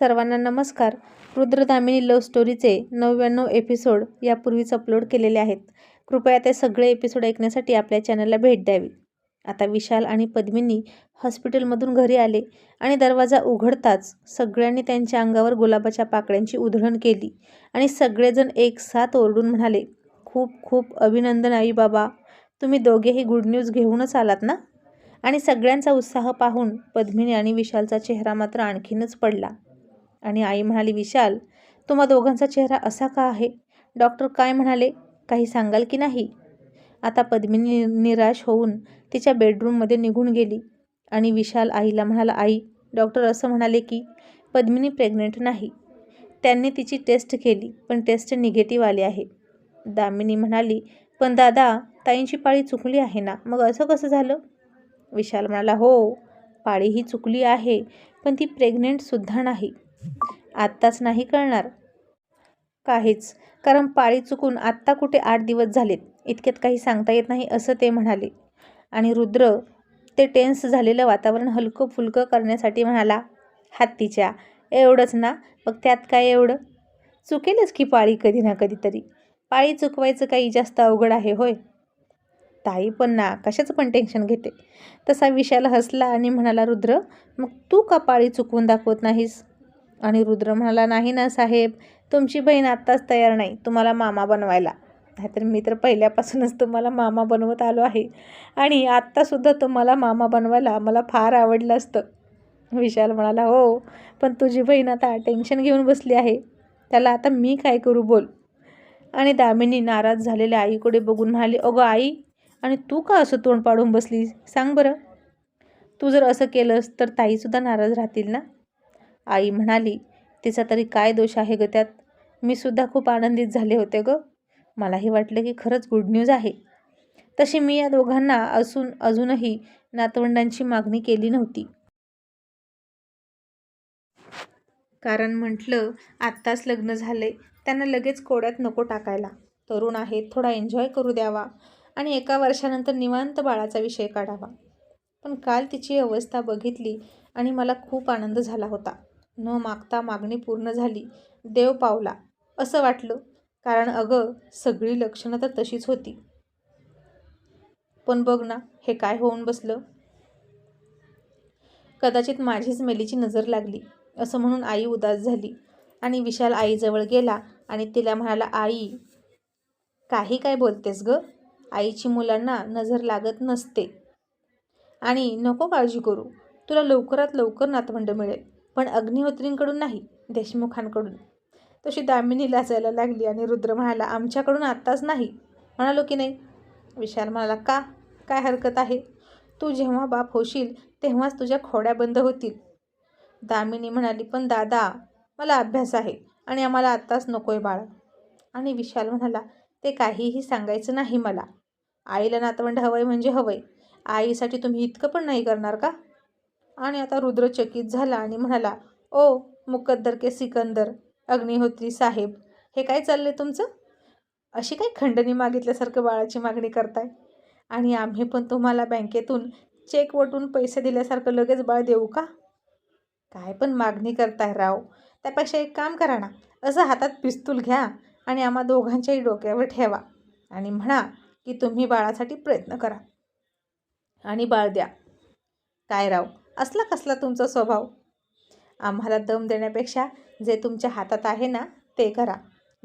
सर्वांना नमस्कार. रुद्रदामिनी लव्ह स्टोरीचे नव्याण्णव एपिसोड यापूर्वीच अपलोड केलेले आहेत. कृपया ते सगळे एपिसोड ऐकण्यासाठी आपल्या चॅनलला भेट द्यावी. आता विशाल आणि पद्मिनी हॉस्पिटलमधून घरी आले आणि दरवाजा उघडताच सगळ्यांनी त्यांच्या अंगावर गुलाबाच्या पाकळ्यांची उधळण केली आणि सगळेजण एक साथ ओरडून म्हणाले खूप खूप अभिनंदन आई बाबा तुम्ही दोघेही गुड न्यूज घेऊनच आलात ना? आणि सगळ्यांचा उत्साह पाहून पद्मिनी आणि विशालचा चेहरा मात्र आणखीनच पडला. आणि आई म्हणाली विशाल तुम्हा दोघांचा चेहरा असा का आहे? डॉक्टर काय म्हणाले? काही सांगाल की नाही? आता पद्मिनी निराश होऊन तिच्या बेडरूममध्ये निघून गेली आणि विशाल आईला म्हणाला आई डॉक्टर असं म्हणाले की पद्मिनी प्रेग्नेंट नाही. त्यांनी तिची टेस्ट केली पण टेस्ट निगेटिव्ह आली आहे. दामिनी म्हणाली पण दादा ताईंची पाळी चुकली आहे ना? मग असं कसं झालं? विशाल म्हणाला हो पाळी ही चुकली आहे पण ती प्रेग्नेंटसुद्धा नाही. आत्ताच नाही कळणार. काहीच. कारण पाळी चुकून आत्ता कुठे आठ दिवस झालेत इतक्यात काही सांगता येत नाही असं ते म्हणाले. आणि रुद्र ते टेन्स झालेलं वातावरण हलकं फुलकं करण्यासाठी म्हणाला हत्तीच्या एवढंच ना मग त्यात काय एवढं? चुकेलच की पाळी कधी ना कधीतरी. पाळी चुकवायचं काही जास्त अवघड आहे होय? ताई पण ना कशाचं पण टेन्शन घेते. तसा विशाल हसला आणि म्हणाला रुद्र मग तू का पाळी चुकवून दाखवत नाहीस? आणि रुद्र म्हणाला नाही ना साहेब तुमची बहीण आत्ताच तयार नाही तुम्हाला मामा बनवायला. नाहीतर मी तर पहिल्यापासूनच तुम्हाला मामा बनवत आलो आहे. आणि आत्तासुद्धा तुम्हाला मामा बनवायला मला फार आवडलं असतं. विशाल म्हणाला हो पण तुझी बहीण आता टेन्शन घेऊन बसली आहे. त्याला आता मी काय करू बोल. आणि दामिनी नाराज झालेल्या आईकडे बघून म्हणाली अगं आई आणि तू का असं तोंड पाडून बसली सांग बरं. तू जर असं केलंस तर ताईसुद्धा नाराज राहतील ना? आई म्हणाली तिचा तरी काय दोष आहे ग त्यात? मी सुद्धा खूप आनंदित झाले होते ग. मलाही वाटलं की खरंच गुड न्यूज आहे. तशी मी या दोघांना असून अजूनही नातवंडांची मागणी केली नव्हती. कारण म्हटलं आत्ताच लग्न झाले त्यांना लगेच कोड्यात नको टाकायला. तरुण आहेत थोडा एन्जॉय करू द्यावा आणि एका वर्षानंतर निवांत बाळाचा विषय काढावा. पण काल तिची अवस्था बघितली आणि मला खूप आनंद झाला होता. न मागता मागणी पूर्ण झाली. देव पावला. असं वाटलं. कारण अगं सगळी लक्षणं तर तशीच होती. पण बघ ना हे काय होऊन बसलं? कदाचित माझीच मेलीची नजर लागली. असं म्हणून आई उदास झाली. आणि विशाल आईजवळ गेला आणि तिला म्हणाला आई काही काय बोलतेस ग? आईची मुलांना नजर लागत नसते. आणि नको काळजी करू. तुला लवकरात लवकर नातवंड मिळेल. पण अग्निहोत्रींकडून नाही देशमुखांकडून. तशी दामिनी लाजायला लागली आणि रुद्र म्हणाला आमच्याकडून आत्ताच नाही. म्हणालो की नाही. विशाल म्हणाला का? काय हरकत आहे? तू जेव्हा बाप होशील तेव्हाच तुझ्या खोड्या बंद होतील. दामिनी म्हणाली पण दादा मला अभ्यास आहे आणि आम्हाला आत्ताच नको आहे बाळ. आणि विशाल म्हणाला ते काहीही सांगायचं नाही मला. आईला नातवंड हवंय म्हणजे हवंय. आईसाठी तुम्ही इतकं पण नाही करणार का? आणि आता रुद्रचकित झाला आणि म्हणाला ओ मुकद्दर के सिकंदर अग्निहोत्री साहेब हे काय चाललंय तुमचं? अशी काही खंडणी मागितल्यासारखं बाळाची मागणी करताय? आणि आम्ही पण तुम्हाला बँकेतून चेक वटून पैसे दिल्यासारखं लगेच बाळ देऊ का? काय पण मागणी करताय राव त्यापेक्षा एक काम करा ना असं हातात पिस्तूल घ्या आणि आम्हा दोघांच्याही डोक्यावर ठेवा आणि म्हणा की तुम्ही बाळासाठी प्रयत्न करा. आणि बाळ द्या. काय राव असला कसला तुमचा स्वभाव. आम्हाला दम देण्यापेक्षा जे तुमच्या हातात आहे ना ते करा.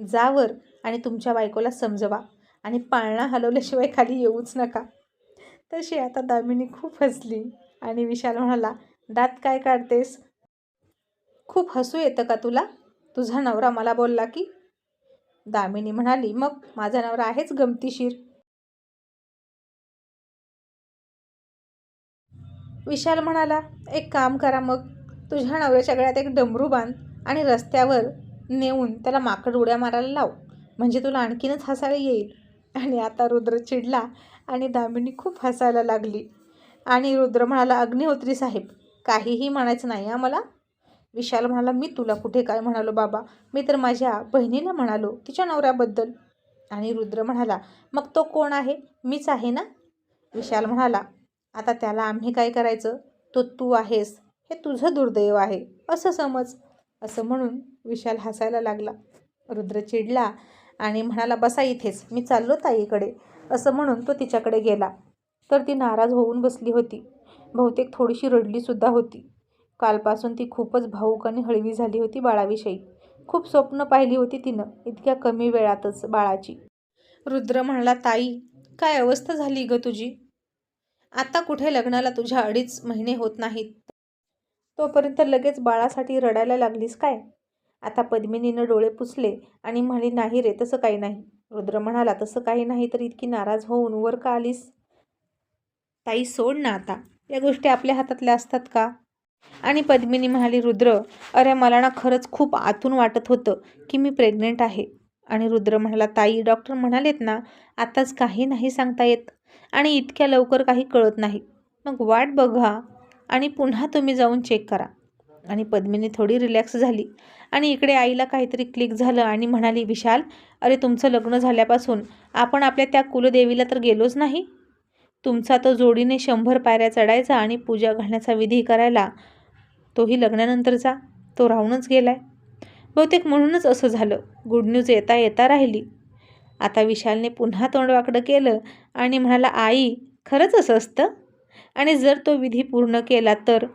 जावर आणि तुमच्या बायकोला समजवा आणि पाळणा हलवल्याशिवाय खाली येऊच नका. तशी आता दामिनी खूप हसली आणि विशाल म्हणाला दात काय काढतेस? खूप हसू येतं का तुला? तुझा नवरा मला बोलला की. दामिनी म्हणाली मग माझा नवरा आहेच गमतीशीर. विशाल म्हणाला एक काम करा मग. तुझ्या नवऱ्याच्या गळ्यात एक डमरू बांध आणि रस्त्यावर नेऊन त्याला माकड उड्या मारायला लाव. म्हणजे तुला आणखीनच हसायला येईल. आणि आता रुद्र चिडला आणि दामिनी खूप हसायला लागली. आणि रुद्र म्हणाला अग्निहोत्री साहेब काहीही म्हणायचं नाही आम्हाला विशाल म्हणाला मी तुला कुठे काय म्हणालो बाबा? मी तर माझ्या बहिणीला म्हणालो तिच्या नवऱ्याबद्दल. आणि रुद्र म्हणाला मग तो कोण आहे? मीच आहे ना? विशाल म्हणाला आता त्याला आम्ही काय करायचं? तो तू आहेस हे तुझं दुर्दैव आहे असं समज. असं म्हणून विशाल हसायला लागला. रुद्र चिडला आणि म्हणाला बसा इथेच मी चाललो ताईकडे. असं म्हणून तो तिच्याकडे गेला. तर ती नाराज होऊन बसली होती. बहुतेक थोडीशी रडलीसुद्धा होती. कालपासून ती खूपच भाऊक आणि हळवी झाली होती बाळाविषयी. खूप स्वप्न पाहिली होती तिनं इतक्या कमी वेळातच बाळाची. रुद्र म्हणाला ताई काय अवस्था झाली ग तुझी? आता कुठे लग्नाला तुझ्या अडीच महिने होत नाहीत? तोपर्यंत लगेच बाळासाठी रडायला लागलीस काय? आता पद्मिनीनं डोळे पुसले आणि म्हणाली नाही रे तसं काही नाही. रुद्र म्हणाला तसं काही नाही तर इतकी नाराज होऊन वर का आलीस? ताई सोड ना आता. या गोष्टी आपल्या हातातल्या असतात का? आणि पद्मिनी म्हणाली रुद्र अरे मला ना खरंच खूप आतून वाटत होतं की मी प्रेग्नेंट आहे. आणि रुद्र म्हणाला ताई डॉक्टर म्हणालेत ना आताच काही नाही सांगता येत. आणि इतक्या लवकर काही कळत नाही. मग वाट बघा आणि पुन्हा तुम्ही जाऊन चेक करा. आणि पद्मिनी थोडी रिलॅक्स झाली आणि इकडे आईला काहीतरी क्लिक झालं आणि म्हणाली विशाल अरे तुमचं लग्न झाल्यापासून आपण आपल्या त्या कुलदेवीला तर गेलोच नाही? तुमचा तो जोडीने शंभर पायऱ्या चढायचा आणि पूजा घालण्याचा विधी करायला तोही लग्नानंतरचा? तो राहूनच गेलाय. बहुतेक म्हणूनच असं झालं. गुड न्यूज येता येता राहिली. आता विशालने पुन्हा तोंडवाकडं केलं आणि म्हणाला आई खरंच असं असतं? आणि जर तो विधी पूर्ण केला तर?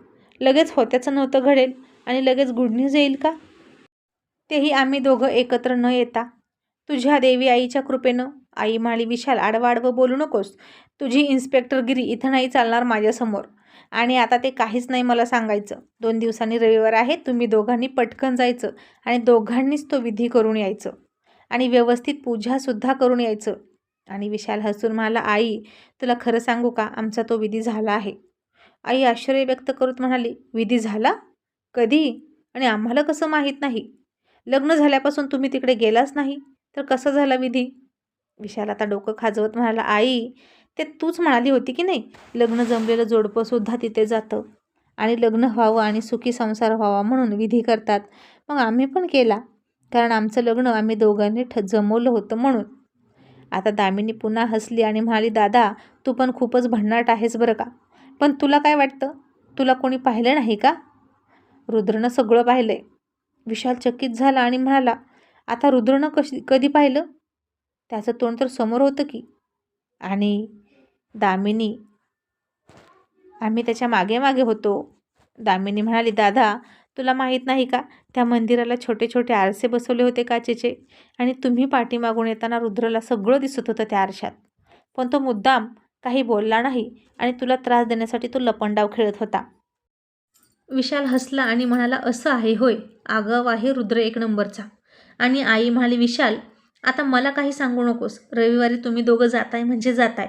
लगेच होत्याचं नव्हतं घडेल आणि लगेच गुड न्यूज येईल का? तेही आम्ही दोघं एकत्र न येता. तुझ्या देवी आईच्या कृपेनं. आई म्हणाली विशाल आडवाडवं बोलू नकोस. तुझी इन्स्पेक्टरगिरी इथं नाही चालणार माझ्यासमोर. आणि आता ते काहीच नाही मला सांगायचं. दोन दिवसांनी रविवार आहे तुम्ही दोघांनी पटकन जायचं आणि दोघांनीच तो विधी करून यायचं. आणि व्यवस्थित पूजासुद्धा करून यायचं. आणि विशाल हसून म्हणाला आई तुला खरं सांगू का? आमचा तो विधी झाला आहे. आई आश्चर्य व्यक्त करत म्हणाली विधी झाला? कधी? आणि आम्हाला कसं माहीत नाही? लग्न झाल्यापासून तुम्ही तिकडे गेलाच नाही तर कसं झाला विधी? विशाल आता डोकं खाजवत म्हणाला आई ते तूच म्हणाली होती की नाही लग्न जमलेलं जोडपंसुद्धा तिथे जातं. आणि लग्न व्हावं आणि सुखी संसार व्हावा म्हणून विधी करतात. मग आम्ही पण केला. कारण आमचं लग्न आम्ही दोघांनी ठ जमवलं होतं म्हणून. आता दामिनी पुन्हा हसली आणि म्हणाली दादा तू पण खूपच भन्नाट आहेस बरं का? पण तुला काय वाटतं? तुला कोणी पाहिलं नाही का? रुद्रनं सगळं पाहिलंय. विशाल चकित झाला आणि म्हणाला आता रुद्रनं कशी कधी पाहिलं? त्याचं तोंड तर समोर होतं की. आणि दामिनी आम्ही त्याच्यामागे मागे होतो. दामिनी म्हणाली दादा तुला माहीत नाही का? त्या मंदिराला छोटे छोटे आरसे बसवले होते काचेचे आणि तुम्ही पाठीमागून येताना रुद्रला सगळं दिसत होतं त्या आरशात. पण तो मुद्दाम काही बोलला नाही आणि तुला त्रास देण्यासाठी तो लपंडाव खेळत होता. विशाल हसला आणि म्हणाला असं आहे होय. आगाव आहे रुद्र एक नंबरचा. आणि आई म्हणाली विशाल आता मला काही सांगू नकोस. रविवारी तुम्ही दोघं जाताय म्हणजे जाताय.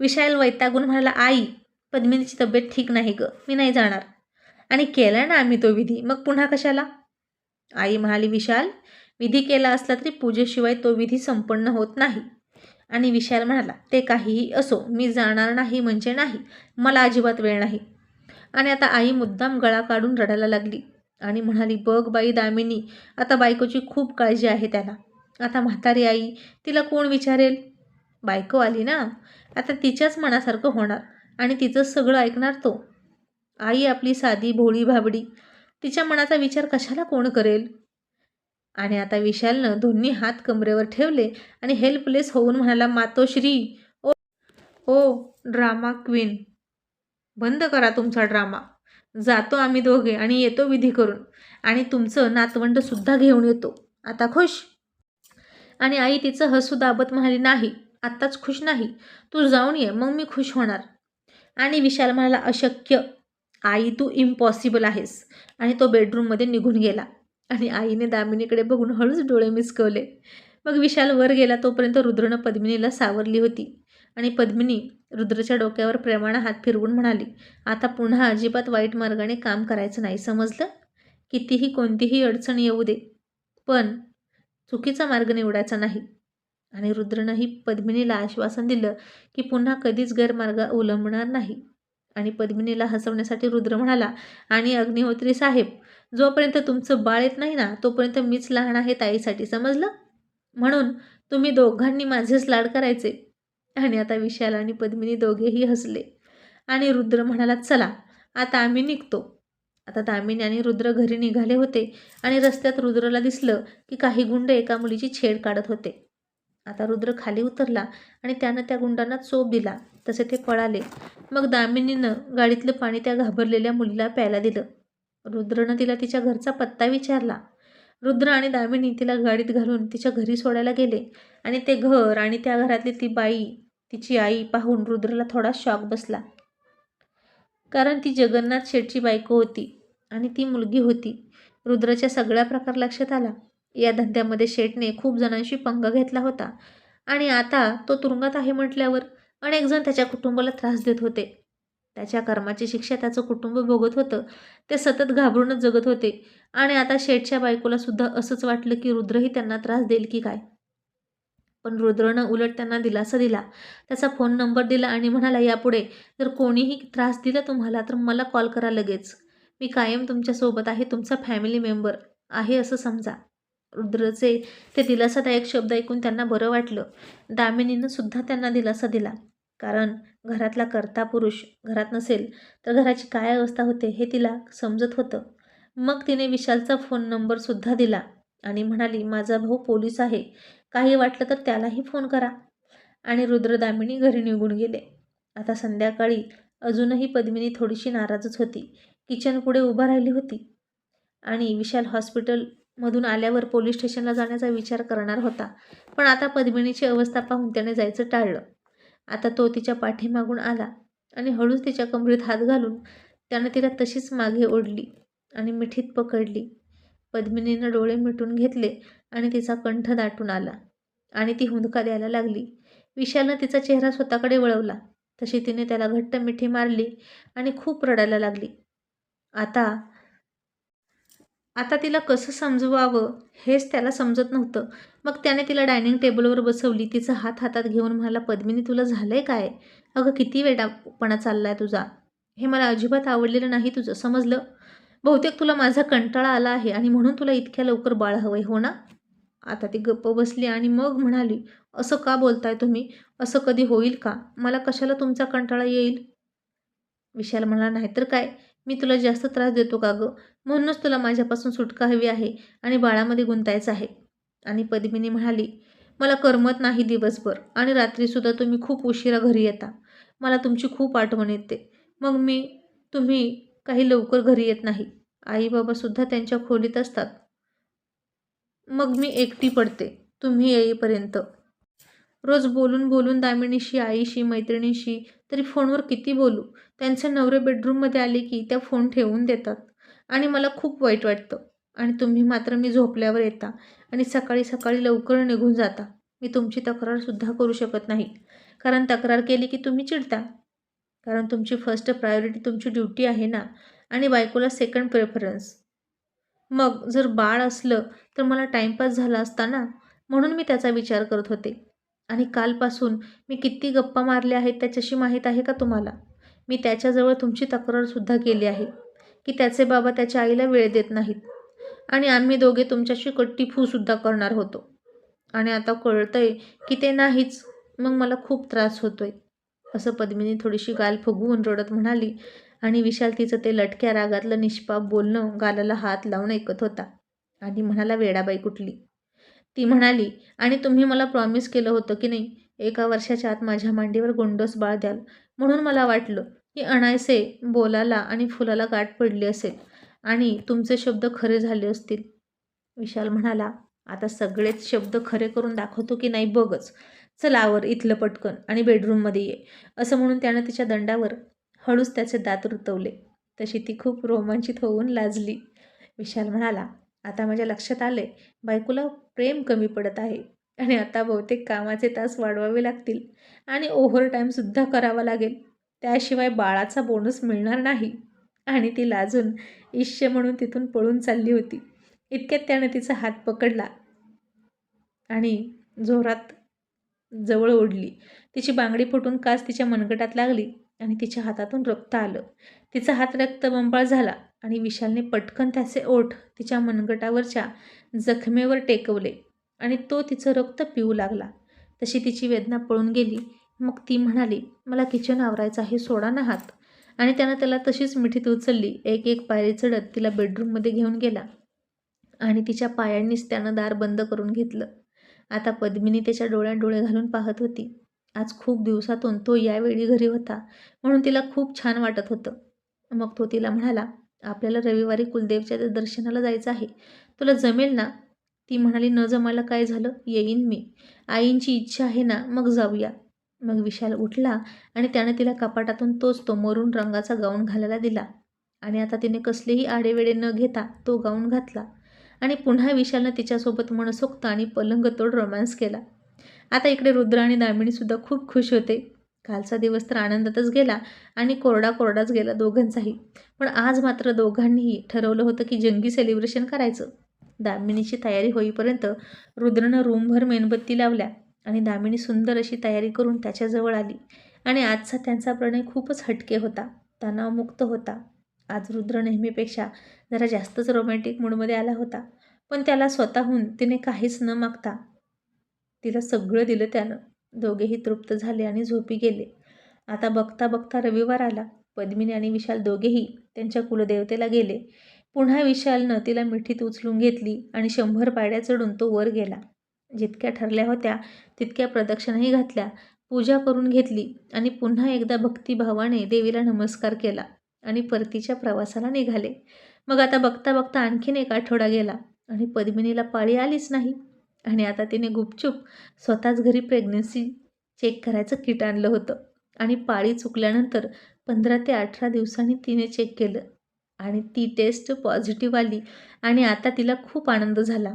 विशाल वैतागून म्हणाला आई पद्मिनीची तब्येत ठीक नाही ग. मी नाही जाणार. आणि केला ना आम्ही तो विधी. मग पुन्हा कशाला? आई म्हणाली विशाल विधी केला असला तरी पूजेशिवाय तो विधी संपन्न होत नाही. आणि विशाल म्हणाला ते काहीही असो मी जाणार नाही म्हणजे नाही. मला अजिबात वेळ नाही. आणि आता आई मुद्दाम गळा काढून रडायला लागली आणि म्हणाली बघ बाई दामिनी आता बायकोची खूप काळजी आहे त्याला. आता म्हातारी आई तिला कोण विचारेल? बायको आली ना. आता तिच्याच मनासारखं होणार आणि तिचं सगळं ऐकणार तो. आई आपली साधी भोळी भाबडी. तिच्या मनाचा विचार कशाला कोण करेल? आणि आता विशालनं दोन्ही हात कमरेवर ठेवले आणि हेल्पलेस होऊन म्हणाला मातोश्री ओ ओ ड्रामा क्वीन बंद करा तुमचा ड्रामा जातो आम्ही दोघे आणि येतो विधी करून. आणि तुमचं नातवंडसुद्धा घेऊन येतो. आता खुश? आणि आई तिचं हसू दाबत म्हणाली नाही आत्ताच खुश नाही. तू जाऊन ये मग मी खुश होणार. आणि विशाल म्हणाला अशक्य. आई तू इम्पॉसिबल आहेस. आणि तो बेडरूममध्ये निघून गेला. आणि आईने दामिनीकडे बघून हळूच डोळे मिसकवले मग विशाल वर गेला तोपर्यंत रुद्रनं पद्मिनीला सावरली होती. आणि पद्मिनी रुद्रच्या डोक्यावर प्रेमानं हात फिरवून म्हणाली आता पुन्हा अजिबात वाईट मार्गाने काम करायचं नाही समजलं? कितीही कोणतीही अडचण येऊ दे पण चुकीचा मार्ग निवडायचा नाही. आणि रुद्रनंही पद्मिनीला आश्वासन दिलं की पुन्हा कधीच गैरमार्ग अवलंबणार नाही. आणि पद्मिनीला हसवण्यासाठी रुद्र म्हणाला आणि अग्निहोत्री साहेब जोपर्यंत तुमचं बाळ येत नाही ना तोपर्यंत मीच लहान आहे ताईसाठी समजलं? म्हणून तुम्ही दोघांनी माझेच लाड करायचे. आणि आता विशाल आणि पद्मिनी दोघेही हसले. आणि रुद्र म्हणाला चला आता आम्ही निघतो. आता दामिनी आणि रुद्र घरी निघाले होते आणि रस्त्यात रुद्रला दिसलं की काही गुंड एका मुलीची छेड काढत होते. आता रुद्र खाली उतरला आणि त्यानं त्या गुंडांना चोप दिला. तसे ते पळाले. मग दामिनीनं गाडीतलं पाणी त्या घाबरलेल्या मुलीला प्यायला दिलं. रुद्रनं तिला तिच्या घरचा पत्ता विचारला. रुद्र आणि दामिनी तिला गाडीत घालून तिच्या घरी सोडायला गेले आणि ते घर आणि त्या घरातली ती बाई तिची आई पाहून रुद्रला थोडा शॉक बसला. कारण ती जगन्नाथ शेठची बायको होती आणि ती मुलगी होती. रुद्रच्या सगळ्या प्रकार लक्षात आला. या धंद्यामध्ये शेठने खूप जणांशी पंग घेतला होता. आणि आता तो तुरुंगात आहे म्हटल्यावर अनेक जण त्याच्या कुटुंबाला त्रास देत होते. त्याच्या कर्माची शिक्षा त्याचं कुटुंब भोगत होतं. ते सतत घाबरूनच जगत होते. आणि आता शेठच्या बायकोला सुद्धा असंच वाटलं की रुद्रही त्यांना त्रास देईल की काय? पण रुद्रनं उलट त्यांना दिलासा दिला. त्याचा फोन नंबर दिला आणि म्हणाला यापुढे जर कोणीही त्रास दिला तुम्हाला तर मला कॉल करा लगेच. मी कायम तुमच्यासोबत आहे तुमचा फॅमिली मेंबर आहे असं समजा. रुद्रचे ते दिलासादायक शब्द ऐकून त्यांना बरं वाटलं. दामिनीनं सुद्धा त्यांना दिलासा दिला. कारण घरातला कर्ता पुरुष घरात नसेल तर घराची काय अवस्था होते हे तिला समजत होतं. मग तिने विशालचा फोन नंबरसुद्धा दिला आणि म्हणाली माझा भाऊ पोलीस आहे. काही वाटलं तर त्यालाही फोन करा. आणि रुद्रदामिनी घरी निघून गेले. आता संध्याकाळी अजूनही पद्मिनी थोडीशी नाराजच होती. किचन पुढे उभा राहिली होती. आणि विशाल हॉस्पिटलमधून आल्यावर पोलीस स्टेशनला जाण्याचा विचार करणार होता. पण आता पद्मिनीची अवस्था पाहून त्याने जायचं टाळलं. आता तो तिच्या पाठीमागून आला आणि हळूच तिच्या कमरेत हात घालून त्यानं तिला तशीच मागे ओढली आणि मिठीत पकडली. पद्मिनीनं डोळे मिटून घेतले आणि तिचा कंठ दाटून आला आणि ती हुंदका द्यायला लागली. विशालनं तिचा चेहरा स्वतःकडे वळवला. तशी तिने त्याला घट्ट मिठी मारली आणि खूप रडायला लागली. आता आता तिला कसं समजवावं हेच त्याला समजत नव्हतं. मग त्याने तिला डायनिंग टेबलवर बसवली. तिचा हात हातात घेऊन म्हणाला पद्मिनी तुला झालंय काय? अगं किती वेडापणा चाललाय तुझा. हे मला अजिबात आवडलेलं नाही तुझं समजलं? बहुतेक तुला माझा कंटाळा आला आहे आणि म्हणून तुला इतक्या लवकर बाळ हवंय हो ना? आता ती गप्प बसली आणि मग म्हणाली असं का बोलताय तुम्ही? असं कधी होईल का? मला कशाला तुमचा कंटाळा येईल? विशाल म्हणाला नाहीतर काय? मी तुला जास्त त्रास देतो का गं? म्हणूनच तुला माझ्यापासून सुटका हवी आहे आणि बाळामध्ये गुंतायचं आहे. आणि पद्मिनी म्हणाली मला करमत नाही दिवसभर आणि रात्रीसुद्धा तुम्ही खूप उशिरा घरी येता. मला तुमची खूप आठवण येते. मग मी तुम्ही काही लवकर घरी येत नाही. आई बाबासुद्धा त्यांच्या खोलीत असतात. मग मी एकटी पडते. तुम्ही येईपर्यंत. रोज बोलून बोलून दामिनीशी आईशी मैत्रिणीशी तरी फोनवर किती बोलू? त्यांचे नवरे बेडरूममध्ये आले की त्या फोन ठेवून देतात. आणि मला खूप वाईट वाटतं. आणि तुम्ही मात्र मी झोपल्यावर येता आणि सकाळी सकाळी लवकर निघून जाता. मी तुमची तक्रारसुद्धा करू शकत नाही. कारण तक्रार केली की तुम्ही चिडता. कारण तुमची फर्स्ट प्रायोरिटी तुमची ड्युटी आहे ना? आणि बायकोला सेकंड प्रेफरन्स मग जर बाळ असलं तर मला टाईमपास झाला असता ना? म्हणून मी त्याचा विचार करत होते. आणि कालपासून मी किती गप्पा मारल्या आहेत त्याच्याशी माहीत आहे का तुम्हाला? मी त्याच्याजवळ तुमची तक्रारसुद्धा केली आहे की त्याचे बाबा त्याच्या आईला वेळ देत नाहीत. आणि आम्ही दोघे तुमच्याशी कट्टी फूसुद्धा करणार होतो. आणि आता कळतंय की ते नाहीच मग मला खूप त्रास होतोय. असं पद्मिनी थोडीशी गाल फुगवून रडत म्हणाली आणि विशाल तिचं ते लटक्या रागातलं निष्पाप बोलणं गालाला हात लावून ऐकत होता. आणि म्हणाला वेडाबाई कुठली? ती म्हणाली आणि तुम्ही मला प्रॉमिस केलं होतं की नाही? एका वर्षाच्या आत माझ्या मांडीवर गोंडस बाळ द्याल. म्हणून मला वाटलं की अणायसे बोलाला आणि फुलाला गाठ पडली असेल आणि तुमचे शब्द खरे झाले असतील. विशाल म्हणाला आता सगळेच शब्द खरे करून दाखवतो की नाही बघच. चलावर इथलं पटकन आणि बेडरूममध्ये ये. असं म्हणून त्यानं तिच्या दंडावर हळूच त्याचे दात रुतवले. तशी ती खूप रोमांचित होऊन लाजली. विशाल म्हणाला आता माझ्या लक्षात आले बायकोला प्रेम कमी पडत आहे. आणि आता बहुतेक कामाचे तास वाढवावे लागतील आणि ओव्हर टाईमसुद्धा करावा लागेल. त्याशिवाय बाळाचा बोनस मिळणार नाही. आणि ती लाजून इश्य म्हणून तिथून पळून चालली होती. इतक्यात त्याने तिचा हात पकडला. आणि जोरात जवळ ओढली. तिची बांगडी फुटून काच तिच्या मनगटात लागली आणि तिच्या हातातून रक्त आलं. तिचा हात रक्तबंबाळ झाला. आणि विशालने पटकन त्याचे ओठ तिच्या मनगटावरच्या जखमेवर टेकवले आणि तो तिचं रक्त पिऊ लागला. तशी तिची वेदना पळून गेली. मग ती म्हणाली मला किचन आवरायचं आहे सोडा ना हात. आणि त्यानं त्याला तशीच मिठीत उचलली. एक एक पायरी चढत तिला बेडरूममध्ये घेऊन गेला आणि तिच्या पायांनीच त्यानं दार बंद करून घेतलं. आता पद्मिनी त्याच्या डोळ्यात डोळे घालून पाहत होती. आज खूप दिवसातून तो यावेळी घरी होता म्हणून तिला खूप छान वाटत होतं. मग तो तिला म्हणाला आपल्याला रविवारी कुलदेवच्या दर्शनाला जायचं आहे. तुला जमेल ना? ती म्हणाली न जमायला काय झालं? येईन मी. आईंची इच्छा आहे ना मग जाऊया. मग विशाल उठला आणि त्याने तिला कपाटातून तोच तो मरून रंगाचा गाऊन घालायला दिला. आणि आता तिने कसलेही आडेवेडे न घेता तो गाऊन घातला. आणि पुन्हा विशालनं तिच्यासोबत मनसोक्त आणि पलंगतोड रोमॅन्स केला. आता इकडे रुद्र आणि दामिनीसुद्धा खूप खुश होते. कालचा दिवस तर आनंदातच गेला आणि कोरडा कोरडाच गेला दोघांचाही. पण आज मात्र दोघांनीही ठरवलं होतं की जंगी सेलिब्रेशन करायचं. दामिनीची तयारी होईपर्यंत रुद्रनं रूमभर मेणबत्ती लावल्या आणि दामिनी सुंदर अशी तयारी करून त्याच्याजवळ आली. आणि आजचा त्यांचा प्रणय खूपच हटके होता तणावमुक्त होता. आज रुद्र नेहमीपेक्षा जरा जास्तच रोमॅन्टिक मूडमध्ये आला होता पण त्याला स्वतःहून तिने काहीच न मागता तिला सगळं दिलं त्यानं. दोघेही तृप्त झाले आणि झोपी गेले. आता बघता बघता रविवार आला. पद्मिनी आणि विशाल दोघेही त्यांच्या कुलदेवतेला गेले. पुन्हा विशालनं तिला मिठीत उचलून घेतली आणि शंभर पायड्या चढून तो वर गेला. जितक्या ठरल्या होत्या तितक्या प्रदक्षिणाही घातल्या. पूजा करून घेतली आणि पुन्हा एकदा भक्तिभावाने देवीला नमस्कार केला आणि परतीच्या प्रवासाला निघाले. मग आता बघता बघता आणखीन एक आठवडा गेला आणि पद्मिनीला पाळी आलीच नाही. आणि आता तिने गुपचूप स्वतःच घरी प्रेग्नन्सी चेक करायचं किट आणलं होतं. आणि पाळी चुकल्यानंतर पंधरा ते अठरा दिवसांनी तिने चेक केलं. आणि ती टेस्ट पॉझिटिव्ह आली आणि आता तिला खूप आनंद झाला.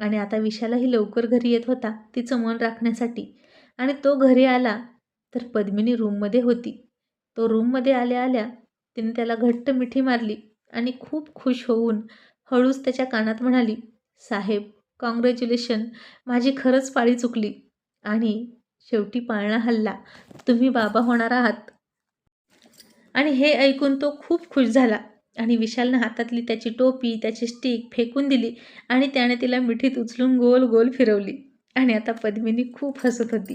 आणि आता विशालाही लवकर घरी येत होता तिचं मन राखण्यासाठी. आणि तो घरी आला तर पद्मिनी रूममध्ये होती. तो रूममध्ये आल्या आल्या तिने त्याला घट्ट मिठी मारली आणि खूप खुश होऊन हळूच त्याच्या कानात म्हणाली साहेब कॉंग्रॅच्युलेशन माझी खरंच पाळी चुकली. आणि शेवटी पाळणा हल्ला. तुम्ही बाबा होणार आहात. आणि हे ऐकून तो खूप खुश झाला. आणि विशालनं हातातली त्याची टोपी त्याची स्टिक फेकून दिली आणि त्याने तिला मिठीत उचलून गोल गोल फिरवली. आणि आता पद्मिनी खूप हसत होती.